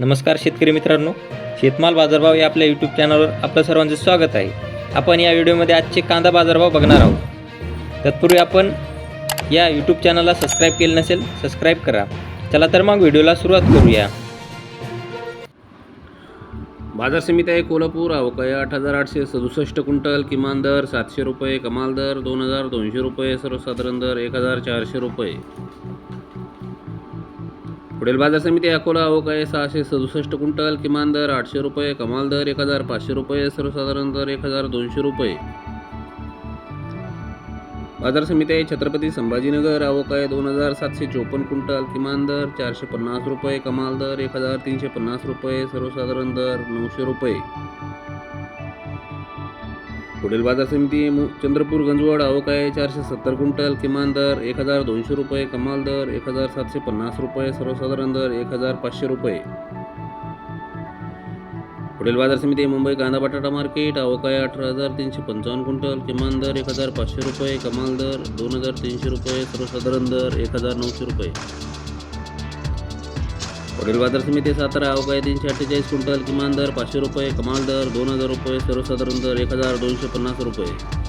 नमस्कार शेतकरी मित्रांनो शेतमाल बाजारभाव या आपल्या यूट्यूब चॅनलवर आपलं सर्वांचं स्वागत आहे. आपण या व्हिडिओमध्ये आजचे कांदा बाजारभाव बघणार आहोत. तत्पूर्वी आपण या यूट्यूब चॅनलला सबस्क्राईब केलं नसेल सबस्क्राईब करा. चला तर मग व्हिडिओला सुरुवात करूया. बाजार समिती आहे कोल्हापूर अवकाळी आठ हजार आठशे सदुसष्ट क्विंटल किमान दर सातशे रुपये कमाल दर दोन हजार दोनशे रुपये सर्वसाधारण दर एक हजार चारशे रुपये. पुढील बाजार समिती अकोला अकोला आहे सहाशे सदुसष्ट क्विंटल किमान दर आठशे रुपये कमाल दर एक हजार पाचशे रुपये सर्वसाधारण दर एक हजार दोनशे रुपये. बाजार समिती आहे छत्रपती संभाजीनगर अवकाळी दोन हजार सातशे चोपन्न क्विंटल किमान दर चारशे पन्नास रुपये कमाल दर एक हजार तीनशे पन्नास रुपये सर्वसाधारण दर नऊशे रुपये. पुढील बाजार समिती मु- चंद्रपूर गंजवड अवकाळी चारशे सत्तर क्विंटल किमान दर एक हजार दोनशे रुपये कमाल दर एक हजार सातशे पन्नास रुपये सर्वसाधारण दर एक हजार पाचशे रुपये. पुढील बाजार समिती मुंबई कांदा बटाटा मार्केट अवकाळी अठरा हजार तीनशे पंचावन्न क्विंटल किमान दर एक हजार पाचशे रुपये कमाल दर दोन हजार तीनशे रुपये सर्वसाधारण दर एक हजार नऊशे रुपये. वडील बाजार समिती सातारा अवकाळी तीनशे अठ्ठेचाळीस क्विंटल किमान दर पाचशे रुपये कमाल दर दोन हजार रुपये सर्वसाधारण दर एक हजार दोनशे पन्नास रुपये.